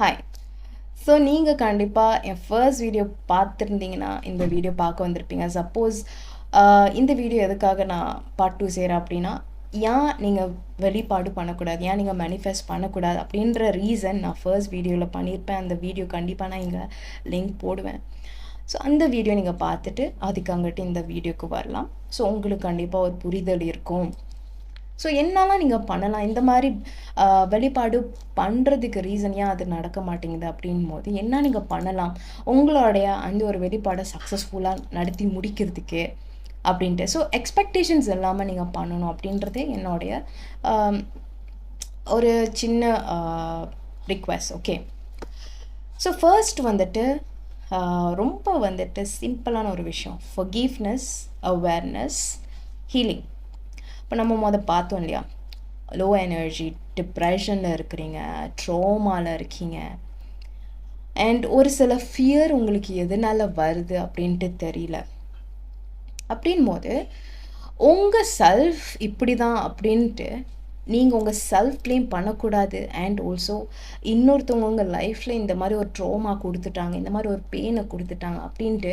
Hi so நீங்கள் கண்டிப்பாக என் first video பார்த்துருந்தீங்கன்னா இந்த வீடியோ பார்க்க வந்திருப்பீங்க. சப்போஸ் இந்த வீடியோ எதுக்காக நான் பார்ட் டூ செய்கிறேன் அப்படின்னா ஏன் நீங்கள் வெளிப்பாடு பண்ணக்கூடாது? ஏன் நீங்கள் மேனிஃபெஸ்ட் பண்ணக்கூடாது? அப்படின்ற ரீசன் நான் ஃபர்ஸ்ட் வீடியோவில் பண்ணியிருப்பேன் அந்த வீடியோ கண்டிப்பாக நான் இங்கே லிங்க் போடுவேன். ஸோ அந்த வீடியோ நீங்கள் பார்த்துட்டு அதுக்கு அங்கிட்டு இந்த வீடியோக்கு வரலாம். ஸோ உங்களுக்கு கண்டிப்பாக ஒரு புரிதல் இருக்கும். ஸோ என்னெல்லாம் நீங்கள் பண்ணலாம். இந்த மாதிரி வெளிப்பாடு பண்ணுறதுக்கு ரீசன் ஏன் அது நடக்க மாட்டேங்குது அப்படின் போது என்ன நீங்கள் பண்ணலாம்? உங்களுடைய அந்த ஒரு வெளிப்பாடை சக்ஸஸ்ஃபுல்லாக நடத்தி முடிக்கிறதுக்கு அப்படின்ட்டு. ஸோ எக்ஸ்பெக்டேஷன்ஸ் இல்லாமல் நீங்கள் பண்ணணும் அப்படின்றதே என்னுடைய ஒரு சின்ன ரிக்வெஸ்ட் ஓகே ஸோ ஃபர்ஸ்ட் வந்துட்டு ரொம்ப வந்துட்டு சிம்பிளான ஒரு விஷயம். ஃபர்கிவ்னஸ் அவேர்னஸ் ஹீலிங் இப்போ நம்ம முத பார்த்தோம் இல்லையா? லோ எனர்ஜி டிப்ரெஷனில் இருக்கிறீங்க ட்ரோமாவில் இருக்கீங்க. அண்ட் ஒரு சில ஃபியர் உங்களுக்கு எதனால் வருது அப்படின்ட்டு தெரியல. அப்படின் போது உங்கள் செல்ஃப் இப்படி தான் அப்படின்ட்டு நீங்கள் உங்கள் செல்ஃப் க்ளைம் பண்ணக்கூடாது. அண்ட் ஆல்சோ இன்னொருத்தவங்க உங்கள் லைஃப்பில் இந்த மாதிரி ஒரு ட்ரோமா கொடுத்துட்டாங்க இந்த மாதிரி ஒரு பெயினை கொடுத்துட்டாங்க அப்படின்ட்டு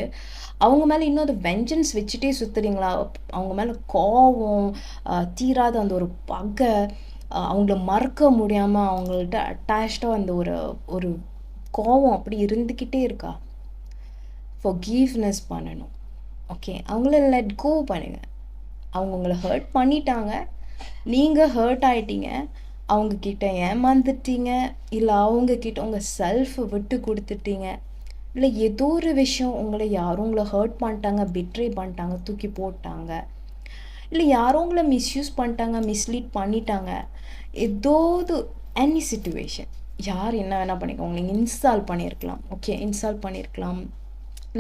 அவங்க மேலே இன்னும் அது வெஞ்சன்ஸ் வச்சுட்டே சுற்றுறீங்களா அவங்க மேலே கோவம் தீராத அந்த ஒரு பகை அவங்கள மறக்க முடியாமல் அவங்கள்ட்ட அட்டாச்சாக அந்த ஒரு ஒரு கோவம் அப்படி இருந்துக்கிட்டே இருக்கா? Forgiveness பண்ணணும். ஓகே அவங்கள லெட் கோ பண்ணுங்கள் அவங்க உங்களை ஹர்ட் பண்ணிட்டாங்க. நீங்கள் ஹர்ட் ஆயிட்டீங்க அவங்கக்கிட்ட ஏமாந்துட்டீங்க இல்லை அவங்கக்கிட்ட உங்கள் செல்ஃபை விட்டு கொடுத்துட்டீங்க. இல்லை ஏதோ ஒரு விஷயம் உங்களை யாரும் உங்களை ஹர்ட் பண்ணிட்டாங்க பிட்ரே பண்ணிட்டாங்க தூக்கி போட்டாங்க. இல்லை யாரும் உங்களை மிஸ்யூஸ் பண்ணிட்டாங்க மிஸ்லீட் பண்ணிட்டாங்க. ஏதோது எனி சுச்சுவேஷன் யார் என்ன வேணால் பண்ணிக்கோங்க. நீங்கள் இன்ஸ்டால் பண்ணியிருக்கலாம். ஓகே இன்ஸ்டால் பண்ணியிருக்கலாம்.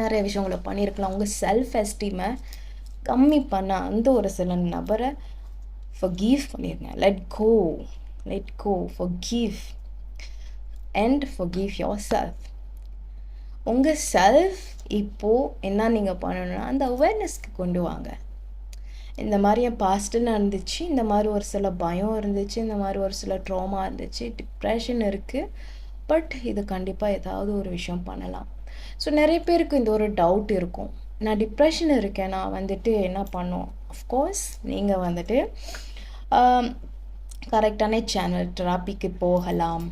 நிறைய விஷயங்களை பண்ணியிருக்கலாம். உங்கள் செல்ஃப் எஸ்டீமை கம்மி பண்ண அந்த ஒரு சில நபரை forgive பண்ணியிருந்தேன் let go let go forgive. And forgive yourself உங்கள் செல்ஃப் இப்போது என்ன நீங்கள் பண்ணணும்னா அந்த அவேர்னஸ்க்கு கொண்டு வாங்க. இந்த மாதிரி என் பாஸ்ட்டில் நடந்துச்சு இந்த மாதிரி ஒரு சில பயம் இருந்துச்சு இந்த மாதிரி ஒரு சில ட்ராமா இருந்துச்சு டிப்ரெஷன் இருக்குது பட் இது கண்டிப்பாக ஏதாவது ஒரு விஷயம் பண்ணலாம். ஸோ நிறைய பேருக்கு இந்த ஒரு டவுட் இருக்கும். நான் டிப்ரெஷன் இருக்கேன் நான் வந்துட்டு என்ன பண்ணும்? அஃப்கோர்ஸ் நீங்கள் வந்துட்டு கரெக்டான சேனல் தெராப்பிக்கு போகலாம்.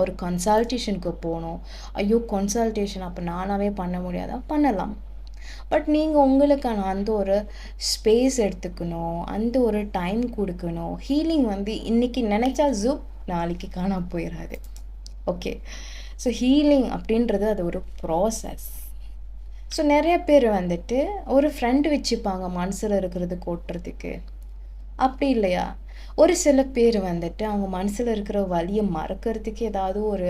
ஒரு கன்சல்டேஷனுக்கு போகணும். ஐயோ கன்சல்டேஷன் அப்போ நானாகவே பண்ண முடியாதா? பண்ணலாம். பட் நீங்கள் உங்களுக்கான அந்த ஒரு ஸ்பேஸ் எடுத்துக்கணும். அந்த ஒரு டைம் கொடுக்கணும். ஹீலிங் வந்து இன்றைக்கி நினச்சா ஜூப் நாளைக்கு காணாம போயிடாது ஓகே ஸோ ஹீலிங் அப்படின்றது அது ஒரு ப்ராசஸ் ஸோ நிறைய பேர் வந்துட்டு ஒரு ஃப்ரெண்டு வச்சுப்பாங்க மனசில் இருக்கிறது கொட்டுறதுக்கு. அப்படி இல்லையா? ஒரு சில பேர் வந்துட்டு அவங்க மனசில் இருக்கிற வழியை மறக்கிறதுக்கு ஏதாவது ஒரு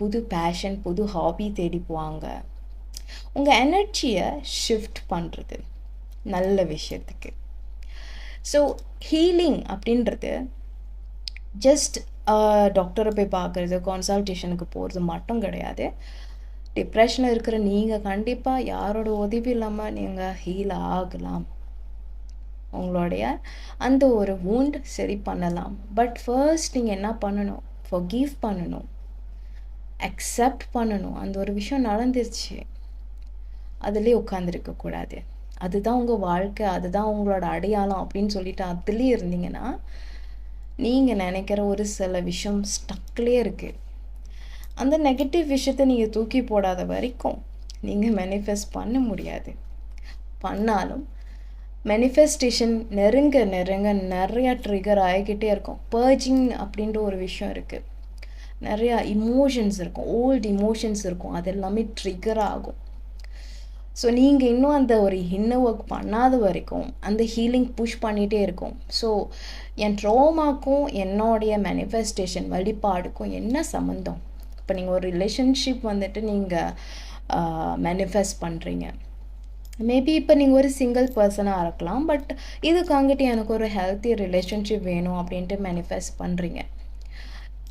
புது பேஷன் புது ஹாபி தேடி போவாங்க. உங்கள் எனர்ஜியை ஷிஃப்ட் பண்ணுறது நல்ல விஷயத்துக்கு. ஸோ ஹீலிங் அப்படின்றது ஜஸ்ட் டாக்டரை போய் பார்க்குறது கன்சல்டேஷனுக்கு போகிறது மட்டும் கிடையாது. டிப்ரெஷனில் இருக்கிற நீங்கள் கண்டிப்பாக யாரோட உதவி இல்லாமல் நீங்கள் ஹீல் ஆகலாம். உங்களுடைய அந்த ஒரு வூண்ட் சரி பண்ணலாம். பட் ஃபர்ஸ்ட் நீங்கள் என்ன பண்ணணும்? forgive பண்ணணும். அக்செப்ட் பண்ணணும். அந்த ஒரு விஷயம் நடந்துருச்சு. அதிலே உட்காந்துருக்கக்கூடாது அதுதான் உங்கள் வாழ்க்கை. அதுதான் உங்களோட அடையாளம் அப்படின்னு சொல்லிட்டு அதுலேயே இருந்தீங்கன்னா நீங்கள் நினைக்கிற ஒரு சில விஷயம் ஸ்டக்லேயே இருக்குது அந்த நெகட்டிவ் விஷயத்தை நீங்கள் தூக்கி போடாத வரைக்கும் நீங்கள் மேனிஃபெஸ்ட் பண்ண முடியாது. பண்ணாலும் மேனிஃபெஸ்டேஷன் நெருங்க நெருங்க நிறையா ட்ரிகர் ஆகிக்கிட்டே இருக்கும். பர்ஜிங் அப்படின்ற ஒரு விஷயம் இருக்குது நிறையா இமோஷன்ஸ் இருக்கும். ஓல்டு இமோஷன்ஸ் இருக்கும். அது எல்லாமே ட்ரிகர் ஆகும். ஸோ நீங்கள் இன்னும் அந்த ஒரு இன்னர் ஒர்க் பண்ணாத வரைக்கும் அந்த ஹீலிங் புஷ் பண்ணிகிட்டே இருக்கும். ஸோ என் ட்ரோமாக்கும் என்னுடைய மேனிஃபெஸ்டேஷன் வழிபாடுக்கும் என்ன சம்மந்தம் இப்போ நீங்கள் ஒரு ரிலேஷன்ஷிப் வந்துட்டு நீங்கள் மேனிஃபெஸ்ட் பண்ணுறீங்க மேபி இப்போ நீங்கள் ஒரு சிங்கிள் பர்சனாக இருக்கலாம் பட் இதுக்கு அங்கிட்டு எனக்கு ஒரு ஹெல்த்தி ரிலேஷன்ஷிப் வேணும் அப்படின்ட்டு மேனிஃபெஸ்ட் பண்ணுறீங்க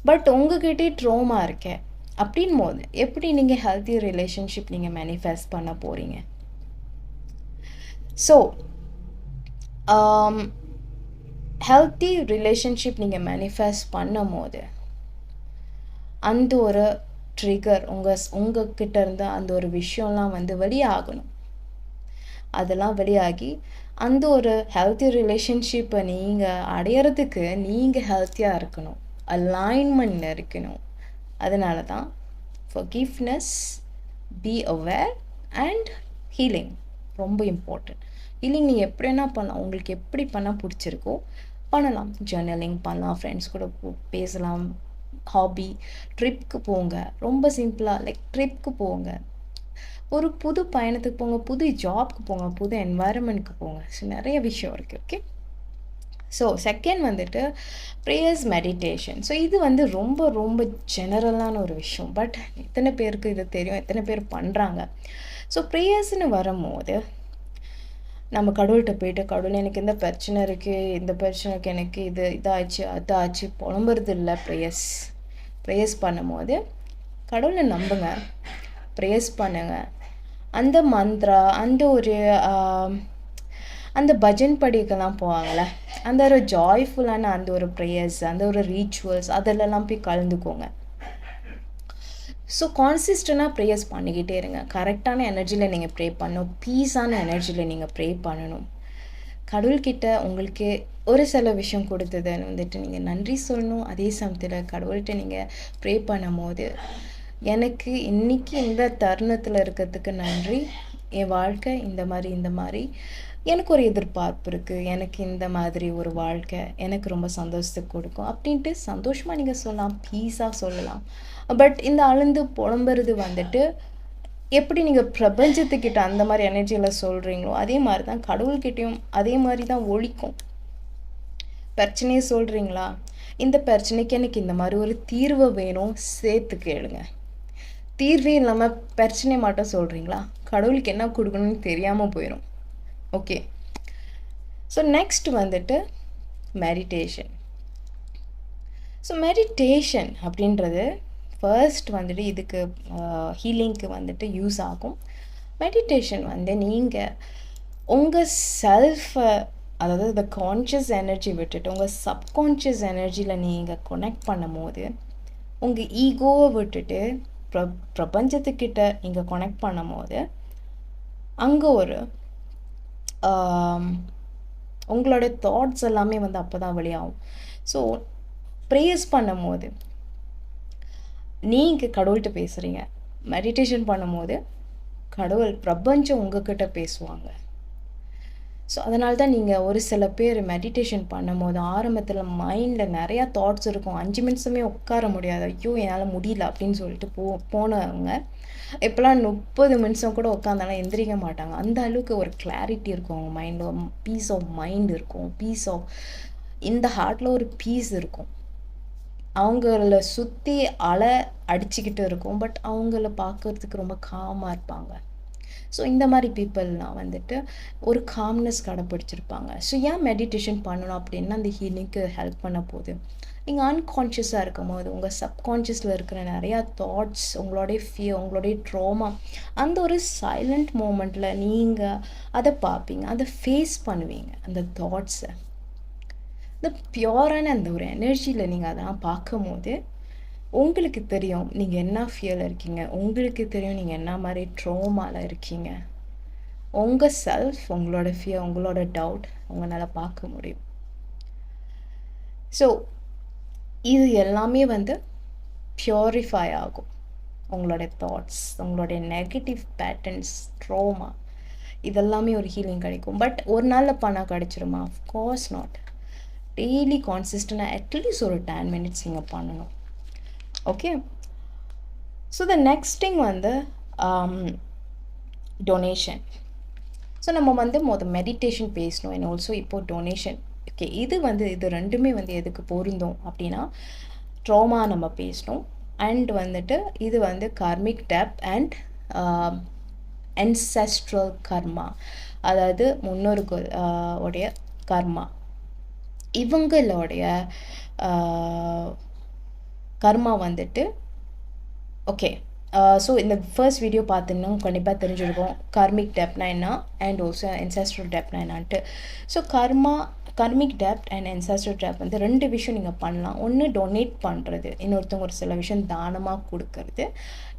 பட் உங்ககிட்டே ட்ரோமா இருக்கேன் அப்படின் போது எப்படி நீங்கள் ஹெல்த்தி ரிலேஷன்ஷிப் நீங்கள் மேனிஃபெஸ்ட் பண்ண போகிறீங்க ஸோ ஹெல்த்தி ரிலேஷன்ஷிப் நீங்கள் மேனிஃபெஸ்ட் பண்ணும் போது அந்த ஒரு ட்ரிகர் உங்கள் உங்ககிட்ட இருந்து அந்த ஒரு விஷயம்லாம் வந்து வெளியாகணும். அதெல்லாம் வெளியாகி அந்த ஒரு ஹெல்த்தி ரிலேஷன்ஷிப்பை நீங்கள் அடையிறதுக்கு நீங்கள் ஹெல்த்தியாக இருக்கணும். அலைன்மெண்ட் இருக்கணும். அதனால தான் forgiveness be aware and healing ரொம்ப இம்பார்ட்டண்ட் ஹீலிங் நீங்கள் எப்படி என்ன பண்ணலாம். உங்களுக்கு எப்படி பண்ணால் பிடிச்சிருக்கோ பண்ணலாம். ஜேர்னலிங் பண்ணலாம். ஃப்ரெண்ட்ஸ் கூட பேசலாம். ஹாபி ட்ரிப்க்கு போங்க. ரொம்ப சிம்பிளாக லைக் ட்ரிப்க்கு போங்க. ஒரு புது பயணத்துக்கு போங்க புது ஜாப்க்கு போங்க புது என்வாயரன்மெண்ட்க்கு போங்க. ஸோ நிறைய விஷயம் இருக்குது ஓகே ஸோ செகண்ட் வந்துட்டு ப்ரேயர்ஸ் மெடிடேஷன் ஸோ இது வந்து ரொம்ப ரொம்ப ஜெனரலான ஒரு விஷயம். பட் எத்தனை பேருக்கு இது தெரியும் எத்தனை பேர் பண்ணுறாங்க ஸோ ப்ரேயர்ஸ்னு வரும்போது நம்ம கடவுள்கிட்ட போயிட்டு கடவுள் எனக்கு இந்த பிரச்சனை இருக்குது இந்த பிரச்சனைக்கு எனக்கு இது இதாச்சு அதாச்சு புலம்புறது இல்லை ப்ரேயர்ஸ் ப்ரேயர்ஸ் பண்ணும்போது கடவுளை நம்புங்க. ப்ரேயர்ஸ் பண்ணுங்க. அந்த மந்த்ரா அந்த ஒரு அந்த பஜன் படிக்கெல்லாம் போவாங்கள்ல அந்த ஒரு ஜாய்ஃபுல்லான அந்த ஒரு ப்ரேயர்ஸ் அந்த ஒரு ரீச்சுவல்ஸ் அதிலெல்லாம் போய் கலந்துக்கோங்க. ஸோ கான்சிஸ்டண்டாக ப்ரேயர்ஸ் பண்ணிக்கிட்டே இருங்க. கரெக்டான எனர்ஜியில் நீங்கள் ப்ரே பண்ணணும். பீஸான எனர்ஜியில் நீங்கள் ப்ரே பண்ணணும். கடவுள்கிட்ட உங்களுக்கு ஒரு சில விஷயம் கொடுத்ததை வந்துட்டு நீங்கள் நன்றி சொல்லணும். அதே சமயத்தில் கடவுள்கிட்ட நீங்கள் ப்ரே பண்ணும்போது எனக்கு இன்னைக்கு இந்த தருணத்தில் இருக்கிறதுக்கு நன்றி. என் வாழ்க்கை இந்த மாதிரி இந்த மாதிரி. எனக்கு ஒரு எதிர்பார்ப்பு இருக்குது எனக்கு இந்த மாதிரி ஒரு வாழ்க்கை எனக்கு ரொம்ப சந்தோஷத்தை கொடுக்கும் அப்படின்ட்டு சந்தோஷமாக நீங்கள் சொல்லலாம் பீஸாக சொல்லலாம். பட் இந்த அழுந்து புலம்புறது வந்துட்டு எப்படி நீங்கள் பிரபஞ்சத்துக்கிட்ட அந்த மாதிரி எனர்ஜியில் சொல்கிறீங்களோ அதே மாதிரி தான் கடவுள்கிட்டையும் அதே மாதிரி தான் ஒழிக்கும். பிரச்சனையை சொல்கிறீங்களா இந்த பிரச்சனைக்கு எனக்கு இந்த மாதிரி ஒரு தீர்வை வேணும் சேர்த்து கேளுங்க. தீர்வே இல்லாமல் பிரச்சனை மட்டும் சொல்கிறீங்களா கடவுளுக்கு என்ன கொடுக்கணும்னு தெரியாமல் போயிடும் ஓகே ஸோ நெக்ஸ்ட் வந்துட்டு மெடிடேஷன் ஸோ மெடிடேஷன் அப்படின்றது ஃபர்ஸ்ட் வந்துட்டு இதுக்கு ஹீலிங்க்கு வந்துட்டு யூஸ் ஆகும். மெடிடேஷன் வந்து நீங்கள் உங்கள் செல்ஃபை அதாவது இந்த கான்ஷியஸ் எனர்ஜி விட்டுட்டு உங்கள் சப்கான்ஷியஸ் எனர்ஜியில் நீங்கள் கனெக்ட் பண்ணும்போது உங்கள் ஈகோவை விட்டுட்டு ப்ர பிரபஞ்சத்துக்கிட்ட நீங்கள் கனெக்ட் பண்ணும்போது அங்கே ஒரு உங்களோட தாட்ஸ் எல்லாமே வந்து அப்போ தான் வெளியாகும். ஸோ ப்ரேயர்ஸ் பண்ணும்போது நீங்கள் கடவுள்கிட்ட பேசுகிறீங்க மெடிடேஷன் பண்ணும்போது கடவுள் பிரபஞ்சம் உங்ககிட்ட பேசுவாங்க. ஸோ அதனால தான் நீங்கள் ஒரு சில பேர் மெடிடேஷன் பண்ணும்போது ஆரம்பத்தில் மைண்டில் நிறையா தாட்ஸ் இருக்கும். அஞ்சு நிமிஷமே உட்கார முடியாது. ஐயோ என்னால் முடியல அப்படின்னு சொல்லிட்டு போ போனவங்க இப்போலாம் முப்பது நிமிஷம் கூட உட்காந்தாலும் எந்திரிக்க மாட்டாங்க. அந்த அளவுக்கு ஒரு கிளாரிட்டி இருக்கும் அவங்க மைண்டில் பீஸ் ஆஃப் மைண்ட் இருக்கும். பீஸ் ஆஃப் இந்த ஹார்ட்டில் ஒரு பீஸ் இருக்கும். அவங்கள சுற்றி அலை அடிச்சுக்கிட்டு இருக்கும். பட் அவங்கள பார்க்கறதுக்கு ரொம்ப காமாக இருப்பாங்க. ஸோ இந்த மாதிரி பீப்புளெலாம் வந்துட்டு ஒரு காம்னஸ் கடைப்பிடிச்சிருப்பாங்க. ஸோ ஏன் மெடிடேஷன் பண்ணணும் அப்படின்னா அந்த ஹீலிங்க்கு ஹெல்ப் பண்ண போகுது. நீங்கள் அன்கான்ஷியஸாக இருக்கும் போது உங்கள் சப்கான்ஷியஸில் இருக்கிற நிறையா தாட்ஸ் உங்களுடைய ஃபியர் உங்களுடைய ட்ரோமா அந்த ஒரு சைலண்ட் மூமெண்ட்டில் நீங்கள் அதை பார்ப்பீங்க. அதை ஃபேஸ் பண்ணுவீங்க அந்த தாட்ஸை இந்த பியோரான அந்த ஒரு எனர்ஜியில் நீங்கள் அதெல்லாம் பார்க்கும்போது உங்களுக்கு தெரியும் நீங்கள் என்ன ஃபியரில் இருக்கீங்க? உங்களுக்கு தெரியும் நீங்கள் என்ன மாதிரி ட்ரோமாவில் இருக்கீங்க? உங்கள் செல்ஃப் உங்களோட ஃபியர் உங்களோட டவுட் உங்களால் பார்க்க முடியும். ஸோ இது எல்லாமே வந்து ப்யூரிஃபை ஆகும். உங்களோட தாட்ஸ் உங்களுடைய நெகட்டிவ் பேட்டர்ன்ஸ் ட்ரோமா இதெல்லாமே ஒரு ஹீலிங் கிடைக்கும். பட் ஒரு நாளில் பணம் கிடைச்சிருமா? கோர்ஸ் நாட் டெய்லி கான்சிஸ்டண்டாக அட்லீஸ்ட் ஒரு டென் மினிட்ஸ் நீங்கள் பண்ணணும். Okay so the next thing வந்து um, டொனேஷன் ஸோ நம்ம வந்து மொதல் மெடிடேஷன் பேசணும். அண்ட் ஆல்சோ இப்போது டொனேஷன் ஓகே இது வந்து இது ரெண்டுமே வந்து எதுக்கு பொருந்தும் அப்படின்னா ட்ரோமா நம்ம பேசணும். அண்ட் வந்துட்டு இது வந்து karmic debt and ancestral karma அதாவது முன்னோருக்கு uh, உடைய கர்மா இவங்களுடைய uh, கர்மா வந்துட்டு ஓகே ஸோ uh, இந்த ஃபர்ஸ்ட் வீடியோ பார்த்தீங்கன்னா கண்டிப்பாக தெரிஞ்சிருக்கும். கார்மிக் டெப்னா என்ன? அண்ட் ஓல்சோ ancestral டெப்னா என்னான்ட்டு. ஸோ கர்மா கர்மிக் டெப்ட் அண்ட் என்சாஸ்டர் டெப்ட் வந்து ரெண்டு விஷயம் நீங்கள் பண்ணலாம். ஒன்று டொனேட் பண்ணுறது இன்னொருத்தவங்க ஒரு சில விஷயம் தானமாக கொடுக்கறது.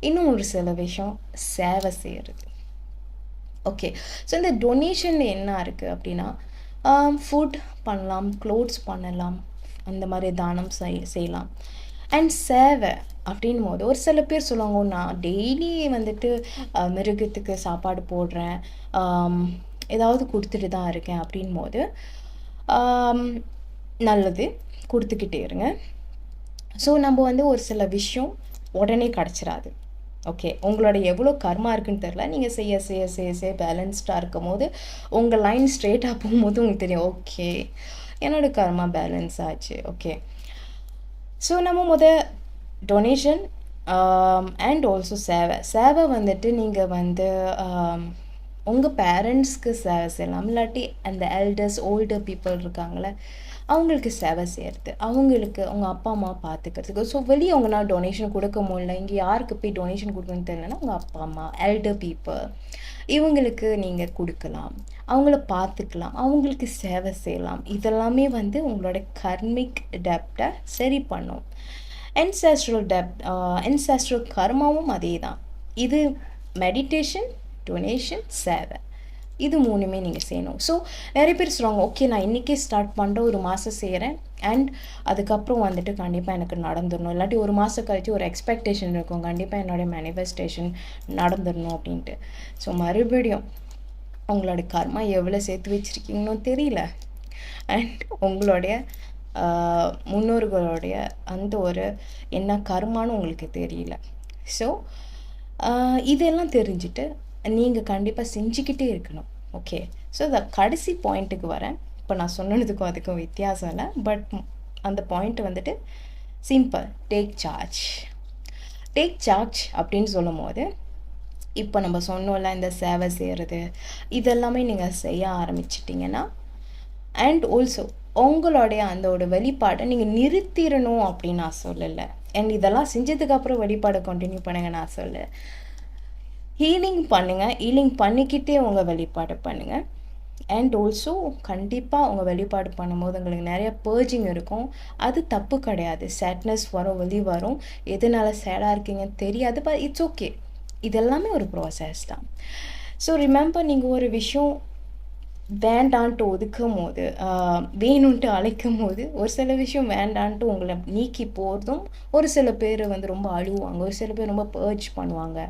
இன்னும் ஒரு சில விஷயம் சேவை செய்கிறது ஓகே ஸோ இந்த டொனேஷனில் என்ன இருக்குது அப்படின்னா um, ஃபுட் பண்ணலாம் க்ளோத்ஸ் பண்ணலாம். அந்த மாதிரி தானம் செய் செய்யலாம். அண்ட் சேவை அப்படின் போது ஒரு சில பேர் சொல்லுவாங்க நான் டெய்லி வந்துட்டு மிருகத்துக்கு சாப்பாடு போடுறேன். ஏதாவது கொடுத்துட்டு தான் இருக்கேன். அப்படின் போது நல்லது. கொடுத்துக்கிட்டே இருங்க. ஸோ நம்ம வந்து ஒரு சில விஷயம் உடனே கிடச்சிடாது ஓகே உங்களோட எவ்வளோ கர்மா இருக்குன்னு தெரில நீங்கள் செய்ய செய்ய செய்ய செய்ய பேலன்ஸ்டாக இருக்கும் போது உங்கள் லைன் ஸ்ட்ரெயிட்டாக போகும்போது உங்களுக்கு தெரியும் ஓகே என்னோடய கர்மா பேலன்ஸ் ஆச்சு. ஓகே ஸோ நம்ம முத டொனேஷன் அண்ட் ஆல்சோ சேவை. சேவை வந்துட்டு நீங்கள் வந்து um, உங்கள் பேரண்ட்ஸ்க்கு சேவை செய்யலாம். இல்லாட்டி அந்த எல்டர்ஸ் ஓல்டர் பீப்புள் இருக்காங்களே அவங்களுக்கு சேவை செய்கிறது அவங்களுக்கு அவங்க அப்பா அம்மா பார்த்துக்கிறதுக்கு. ஸோ வெளியே அவங்களால டொனேஷன் கொடுக்க முடியல. இங்கே யாருக்கு போய் டொனேஷன் கொடுக்கணும்னு தெரியலன்னா உங்கள் அப்பா அம்மா எல்டர் பீப்புள் இவங்களுக்கு நீங்கள் கொடுக்கலாம். அவங்கள பார்த்துக்கலாம். அவங்களுக்கு சேவை செய்யலாம். இதெல்லாமே வந்து உங்களோட கர்மிக் டெப்டை சரி பண்ணும். என்சாஸ்ட்ரல் டெப் என்சாஸ்ட்ரல் கர்மாவும் அதே தான் இது மெடிடேஷன் டொனேஷன் சேவை. இது மூணுமே நீங்கள் செய்யணும். ஸோ நிறைய பேர் சொல்லுவாங்க ஓகே நான் இன்றைக்கே ஸ்டார்ட் பண்ணுறேன் ஒரு மாதம் செய்கிறேன் அண்ட் அதுக்கப்புறம் வந்துட்டு கண்டிப்பாக எனக்கு நடந்துடணும். இல்லாட்டி ஒரு மாதம் கழித்து ஒரு எக்ஸ்பெக்டேஷன் இருக்கும். கண்டிப்பாக என்னோட மேனிஃபெஸ்டேஷன் நடந்துடணும் அப்படின்ட்டு. ஸோ மறுபடியும் உங்களோட கர்மா எவ்வளோ சேர்த்து வச்சுருக்கீங்கன்னு தெரியல. அண்ட் உங்களுடைய முன்னோர்களுடைய அந்த ஒரு என்ன கர்மான்னு உங்களுக்கு தெரியல. ஸோ இதெல்லாம் தெரிஞ்சுட்டு நீங்கள் கண்டிப்பாக செஞ்சுக்கிட்டே இருக்கணும். ஓகே ஸோ இந்த கடைசி பாயிண்ட்டுக்கு வரேன். இப்போ நான் சொன்னதுக்கும் அதுக்கும் வித்தியாசம் இல்லை. பட் அந்த பாயிண்ட் வந்துட்டு simple take charge take charge அப்படின்னு சொல்லும் போது இப்போ நம்ம சொன்னோம்ல இந்த சேவை செய்கிறது இதெல்லாமே நீங்கள் செய்ய ஆரம்பிச்சிட்டிங்கன்னா அண்ட் ஆல்சோ உங்களுடைய அந்த ஒரு வெளிப்பாடை நீங்கள் நிறுத்திடணும் அப்படின்னு நான் சொல்லலை. அண்ட் இதெல்லாம் செஞ்சதுக்கப்புறம் வெளிப்பாடை கண்டினியூ பண்ணுங்க நான் சொல்ல ஹீலிங் பண்ணுங்கள் ஹீலிங் பண்ணிக்கிட்டே உங்கள் வெளிப்பாடு பண்ணுங்கள் அண்ட் ஆல்சோ கண்டிப்பாக உங்கள் வெளிப்பாடு பண்ணும்போது உங்களுக்கு நிறைய பேர்ஜிங் இருக்கும். அது தப்பு கிடையாது. சேட்னஸ் வரும் வெளி வரும். எதனால சேடாக இருக்கீங்கன்னு தெரியாது பட் இட்ஸ் ஓகே இதெல்லாமே ஒரு ப்ராசஸ் தான். ஸோ ரிமெம்பர் நீங்கள் ஒரு விஷயம் வேண்டான்ட்டு ஒதுக்கும் போது வேணும்ன்ட்டு அழைக்கும் போது ஒரு சில விஷயம் வேண்டான்ட்டு உங்களை நீக்கி போகிறதும் ஒரு சில பேர் வந்து ரொம்ப அழுவாங்க. ஒரு சில பேர் ரொம்ப பேர்ச் பண்ணுவாங்க.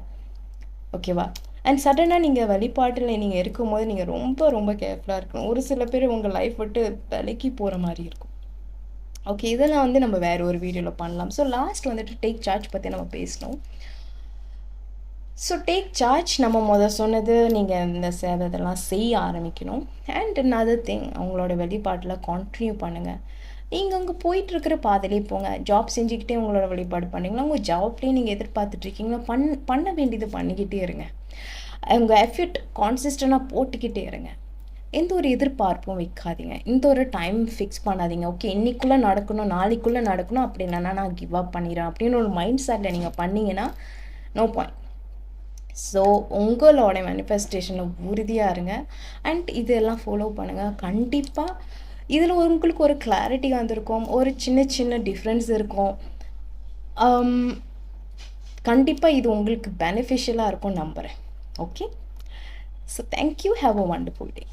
ஓகேவா? அண்ட் சடனாக நீங்கள் வழிபாட்டில் நீங்கள் இருக்கும்போது நீங்கள் ரொம்ப ரொம்ப கேர்ஃபுல்லாக இருக்கணும். ஒரு சில பேர் உங்கள் லைஃப் விட்டு விலைக்கு போகிற மாதிரி இருக்கும். ஓகே இதெல்லாம் வந்து நம்ம வேறு ஒரு வீடியோவில் பண்ணலாம். ஸோ லாஸ்ட் வந்துட்டு டேக் சார்ஜ் பற்றி நம்ம பேசணும். ஸோ டேக் சார்ஜ் நம்ம முத சொன்னது நீங்கள் இந்த சேவை இதெல்லாம் செய்ய ஆரம்பிக்கணும். அண்ட் அதர் திங் அவங்களோட வெளிப்பாட்டில் கண்டினியூ பண்ணுங்கள் நீங்கள் அங்கே போயிட்டுருக்கிற பாதையிலே போங்க. ஜாப் செஞ்சுக்கிட்டே உங்களோட வழிபாடு பண்ணீங்களா உங்கள் ஜாப்லேயே நீங்கள் எதிர்பார்த்துட்ருக்கீங்களா பண் பண்ண வேண்டியது பண்ணிக்கிட்டே இருங்க. உங்கள் எஃபர்ட் கான்சிஸ்டண்டாக போட்டுக்கிட்டே இருங்க. எந்த ஒரு எதிர்பார்ப்பும் வைக்காதீங்க. இந்த ஒரு டைம் ஃபிக்ஸ் பண்ணாதீங்க. ஓகே இன்னைக்குள்ளே நடக்கணும் நாளைக்குள்ளே நடக்கணும். அப்படின்னா நான் கிவ் அப் பண்ணிடுறேன். அப்படின்னு ஒரு மைண்ட் செட்டில் நீங்கள் பண்ணிங்கன்னா நோ பாயிண்ட் ஸோ உங்களோட மேனிஃபெஸ்டேஷனில் உறுதியாக இருங்க. அண்ட் இதெல்லாம் ஃபாலோ பண்ணுங்கள் கண்டிப்பாக இதில் உங்களுக்கு ஒரு கிளாரிட்டி வந்திருக்கும் ஒரு சின்ன சின்ன டிஃப்ரென்ஸ் இருக்கும். கண்டிப்பாக இது உங்களுக்கு பெனிஃபிஷியலாக இருக்கும் நம்புகிறேன் okay so thank you have a wonderful day